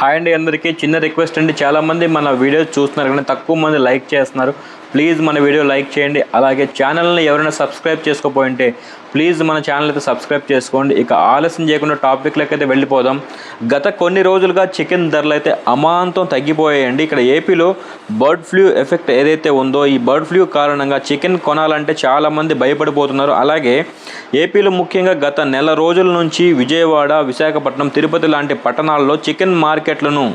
Hi అండి అందరికీ. చిన్న రిక్వెస్ట్ అండి. చాలామంది మన వీడియో చూస్తున్నారు కానీ తక్కువ మంది లైక్ చేస్తున్నారు. ప్లీజ్ మన వీడియో లైక్ చేయండి. అలాగే ఛానల్ని ఎవరైనా సబ్స్క్రైబ్ చేసుకోపోయింటే ప్లీజ్ మన ఛానల్ అయితే సబ్స్క్రైబ్ చేసుకోండి. ఇక ఆలస్యం చేయకుండా టాపిక్లకి అయితే వెళ్ళిపోదాం. గత కొన్ని రోజులుగా చికెన్ ధరలు అయితే అమాంతం తగ్గిపోయాయండి. ఇక్కడ ఏపీలో బర్డ్ ఫ్లూ ఎఫెక్ట్ ఏదైతే ఉందో ఈ బర్డ్ ఫ్లూ కారణంగా చికెన్ కొనాలంటే చాలామంది భయపడిపోతున్నారు. అలాగే ఏపీలో ముఖ్యంగా గత నెల రోజుల నుంచి విజయవాడ విశాఖపట్నం తిరుపతి లాంటి పట్టణాల్లో చికెన్ మార్కెట్లను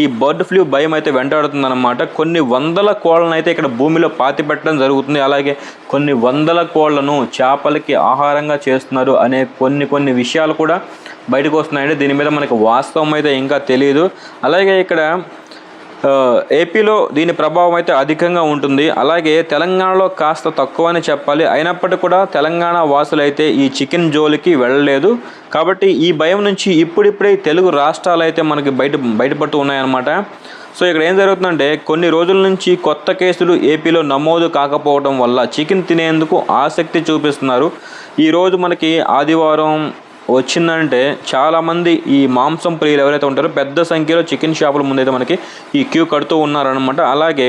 ఈ బర్డ్ ఫ్లూ భయం అయితే వెంటాడుతుందన్నమాట. కొన్ని వందల కోళ్ళను అయితే ఇక్కడ భూమిలో పాతి పెట్టడం జరుగుతుంది. అలాగే కొన్ని వందల కోళ్ళను చేపలకి ఆహారంగా చేస్తున్నారు అనే కొన్ని కొన్ని విషయాలు కూడా బయటకు వస్తున్నాయండి. దీని మీద మనకి వాస్తవం అయితే ఇంకా తెలియదు అలాగే ఇక్కడ ఏపీలో దీని ప్రభావం అయితే అధికంగా ఉంటుంది. అలాగే తెలంగాణలో కాస్త తక్కువ అని చెప్పాలి. అయినప్పటికీ కూడా తెలంగాణ వాసులు అయితే ఈ చికెన్ జోలికి వెళ్ళలేదు. కాబట్టి ఈ భయం నుంచి ఇప్పుడిప్పుడే తెలుగు రాష్ట్రాలు అయితే మనకి బయట బయటపడుతూ ఉన్నాయన్నమాట. సో ఇక్కడ ఏం జరుగుతుందంటే కొన్ని రోజుల నుంచి కొత్త కేసులు ఏపీలో నమోదు కాకపోవడం వల్ల చికెన్ తినేందుకు ఆసక్తి చూపిస్తున్నారు. ఈరోజు మనకి ఆదివారం వచ్చిందంటే చాలామంది ఈ మాంసం ప్రియులు ఎవరైతే ఉంటారో పెద్ద సంఖ్యలో చికెన్ షాపుల ముందైతే మనకి ఈ క్యూ కడుతూ ఉన్నారనమాట అలాగే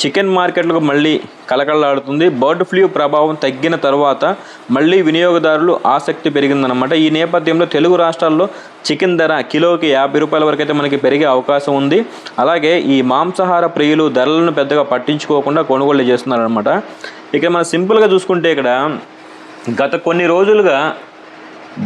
చికెన్ మార్కెట్లకు మళ్ళీ కలకలలాడుతుంది బర్డ్ ఫ్లూ ప్రభావం తగ్గిన తర్వాత మళ్ళీ వినియోగదారులు ఆసక్తి పెరిగిందనమాట ఈ నేపథ్యంలో తెలుగు రాష్ట్రాల్లో చికెన్ ధర కిలోకి యాభై రూపాయల వరకు అయితే మనకి పెరిగే అవకాశం ఉంది. అలాగే ఈ మాంసాహార ప్రియులు ధరలను పెద్దగా పట్టించుకోకుండా కొనుగోలు చేస్తున్నారనమాట ఇక మనం సింపుల్గా చూసుకుంటే ఇక్కడ గత కొన్ని రోజులుగా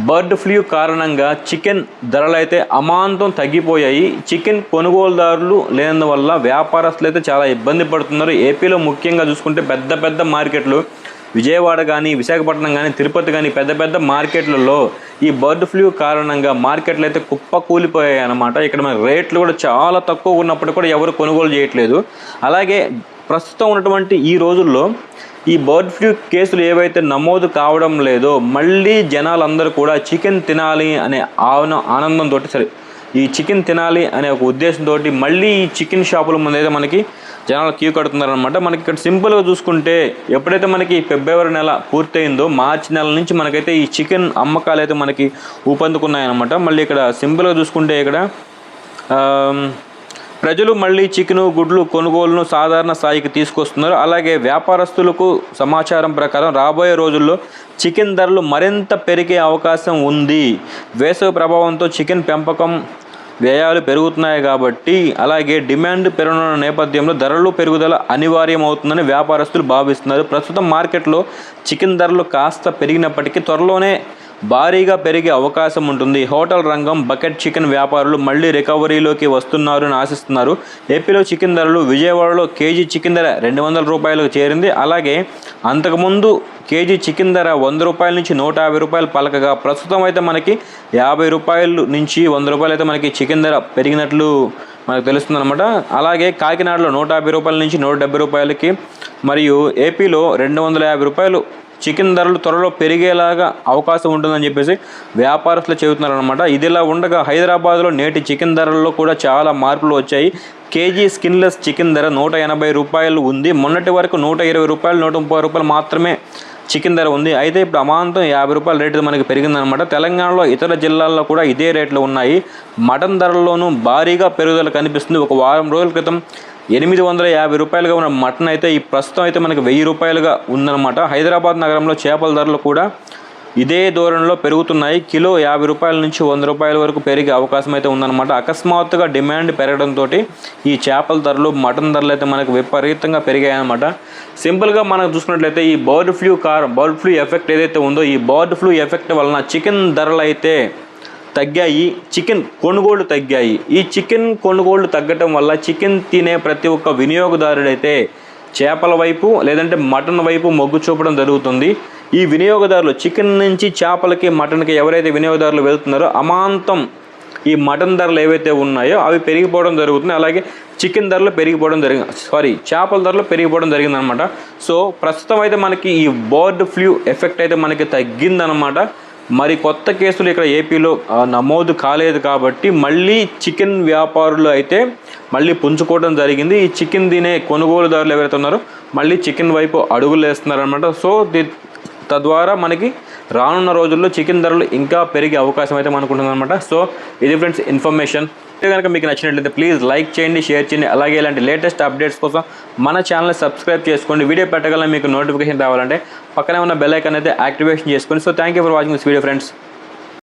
బర్డ్ ఫ్లూ కారణంగా చికెన్ ధరలు అయితే అమాంతం తగ్గిపోయాయి. చికెన్ కొనుగోలుదారులు లేనందువల్ల వ్యాపారస్తులు అయితే చాలా ఇబ్బంది పడుతున్నారు. ఏపీలో ముఖ్యంగా చూసుకుంటే పెద్ద పెద్ద మార్కెట్లు విజయవాడ కానీ విశాఖపట్నం కానీ తిరుపతి కానీ పెద్ద పెద్ద మార్కెట్లలో ఈ బర్డ్ ఫ్లూ కారణంగా మార్కెట్లు అయితే కుప్ప కూలిపోయాయి అన్నమాట ఇక్కడ మన రేట్లు కూడా చాలా తక్కువ ఉన్నప్పటికీ కూడా ఎవరు కొనుగోలు చేయట్లేదు. అలాగే ప్రస్తుతం ఉన్నటువంటి ఈ రోజుల్లో ఈ బర్డ్ ఫ్లూ కేసులు ఏవైతే నమోదు కావడం లేదో మళ్ళీ జనాలందరూ కూడా చికెన్ తినాలి అనే ఆన ఆనందంతో సరే ఈ చికెన్ తినాలి అనే ఒక ఉద్దేశంతో మళ్ళీ ఈ చికెన్ షాపుల ముందు అయితే మనకి జనాలు క్యూ కడుతున్నారనమాట మనకి ఇక్కడ సింపుల్గా చూసుకుంటే ఎప్పుడైతే మనకి ఫిబ్రవరి నెల పూర్తయిందో మార్చి నెల నుంచి మనకైతే ఈ చికెన్ అమ్మకాలు అయితే మనకి ఊపందుకున్నాయన్నమాట. మళ్ళీ ఇక్కడ సింపుల్గా చూసుకుంటే ఇక్కడ ప్రజలు మళ్ళీ చికెను గుడ్లు కొనుగోలును సాధారణ స్థాయికి తీసుకొస్తున్నారు. అలాగే వ్యాపారస్తులకు సమాచారం ప్రకారం రాబోయే రోజుల్లో చికెన్ ధరలు మరింత పెరిగే అవకాశం ఉంది. వేసవి ప్రభావంతో చికెన్ పెంపకం వ్యయాలు పెరుగుతున్నాయి కాబట్టి అలాగే డిమాండ్ పెరగనున్న నేపథ్యంలో ధరలు పెరుగుదల అనివార్యమవుతుందని వ్యాపారస్తులు భావిస్తున్నారు. ప్రస్తుతం మార్కెట్లో చికెన్ ధరలు కాస్త పెరిగినప్పటికీ త్వరలోనే భారీగా పెరిగే అవకాశం ఉంటుంది. హోటల్ రంగం బకెట్ చికెన్ వ్యాపారులు మళ్ళీ రికవరీలోకి వస్తున్నారని ఆశిస్తున్నారు. ఏపీలో చికెన్ ధరలు విజయవాడలో కేజీ చికెన్ ధర రెండు వందల రూపాయలకు చేరింది. అలాగే అంతకుముందు కేజీ చికెన్ ధర వంద రూపాయల నుంచి నూట యాభై రూపాయలు పలకగా ప్రస్తుతం అయితే మనకి యాభై రూపాయలు నుంచి వంద రూపాయలు అయితే మనకి చికెన్ ధర పెరిగినట్లు మనకు తెలుస్తుంది అనమాట అలాగే కాకినాడలో నూట యాభై రూపాయల నుంచి నూట డెబ్బై రూపాయలకి మరియు ఏపీలో రెండు వందల యాభై రూపాయలు చికెన్ ధరలు త్వరలో పెరిగేలాగా అవకాశం ఉంటుందని చెప్పేసి వ్యాపారస్తులు చెబుతున్నారనమాట ఇదిలా ఉండగా హైదరాబాద్లో నేటి చికెన్ ధరల్లో కూడా చాలా మార్పులు వచ్చాయి. కేజీ స్కిన్లెస్ చికెన్ ధర నూట ఎనభై రూపాయలు ఉంది. మొన్నటి వరకు నూట ఇరవై రూపాయలు నూట ముప్పై రూపాయలు మాత్రమే చికెన్ ధర ఉంది. అయితే ఇప్పుడు అమాంతం యాభై రూపాయల రేటు మనకి పెరిగిందనమాట తెలంగాణలో ఇతర జిల్లాల్లో కూడా ఇదే రేట్లు ఉన్నాయి. మటన్ ధరల్లోనూ భారీగా పెరుగుదల కనిపిస్తుంది. ఒక వారం రోజుల క్రితం ఎనిమిది వందల యాభై రూపాయలుగా ఉన్న మటన్ అయితే ఈ ప్రస్తుతం అయితే మనకి వెయ్యి రూపాయలుగా ఉందన్నమాట. హైదరాబాద్ నగరంలో చేపల ధరలు కూడా ఇదే ధోరణిలో పెరుగుతున్నాయి. కిలో యాభై రూపాయల నుంచి వంద రూపాయల వరకు పెరిగే అవకాశం అయితే ఉందన్నమాట. అకస్మాత్తుగా డిమాండ్ పెరగడంతో ఈ చేపల ధరలు మటన్ ధరలు అయితే మనకు విపరీతంగా పెరిగాయన్నమాట. సింపుల్గా మనం చూసుకున్నట్లయితే ఈ bird flu car bird flu effect ఏదైతే ఉందో ఈ బర్డ్ ఫ్లూ ఎఫెక్ట్ వలన చికెన్ ధరలు అయితే తగ్గాయి చికెన్ కొనుగోళ్ళు తగ్గాయి. ఈ చికెన్ కొనుగోళ్ళు తగ్గటం వల్ల చికెన్ తినే ప్రతి ఒక్క వినియోగదారుడైతే చేపల వైపు లేదంటే మటన్ వైపు మొగ్గు చూపడం జరుగుతుంది. ఈ వినియోగదారులు చికెన్ నుంచి చేపలకి మటన్కి ఎవరైతే వినియోగదారులు వెళ్తున్నారో అమాంతం ఈ మటన్ ధరలు ఏవైతే ఉన్నాయో అవి పెరిగిపోవడం జరుగుతుంది. అలాగే చికెన్ ధరలు పెరిగిపోవడం జరిగింది సారీ చేపల ధరలు పెరిగిపోవడం జరిగిందనమాట సో ప్రస్తుతం అయితే మనకి ఈ బర్డ్ ఫ్లూ ఎఫెక్ట్ అయితే మనకి తగ్గిందనమాట మరి కొత్త కేసులు ఇక్కడ ఏపీలో నమోదు కాలేదు కాబట్టి మళ్ళీ చికెన్ వ్యాపారులు అయితే మళ్ళీ పుంజుకోవడం జరిగింది. ఈ చికెన్ తినే కొనుగోలుదారులు ఎవరైతే ఉన్నారో మళ్ళీ చికెన్ వైపు అడుగులు వేస్తున్నారనమాట సో ది తద్వారా మనకి రానున్న రోజుల్లో చికెన్ ధరలు ఇంకా పెరిగే అవకాశం అయితే మనకు సో ఇది ఫ్రెండ్స్ ఇన్ఫర్మేషన్. అంటే కనుక మీకు నచ్చినట్లయితే ప్లీజ్ లైక్ చేయండి షేర్ చేయండి. అలాగే ఇలాంటి లేటెస్ట్ అప్డేట్స్ కోసం మన ఛానల్ సబ్స్క్రైబ్ చేసుకోండి. వీడియో పెట్టగల మీకు నోటిఫికేషన్ రావాలంటే పక్కనే ఉన్న బెల్ ఐకాన్ అయితే యాక్టివేషన్ చేసుకోండి so thank you for watching this video friends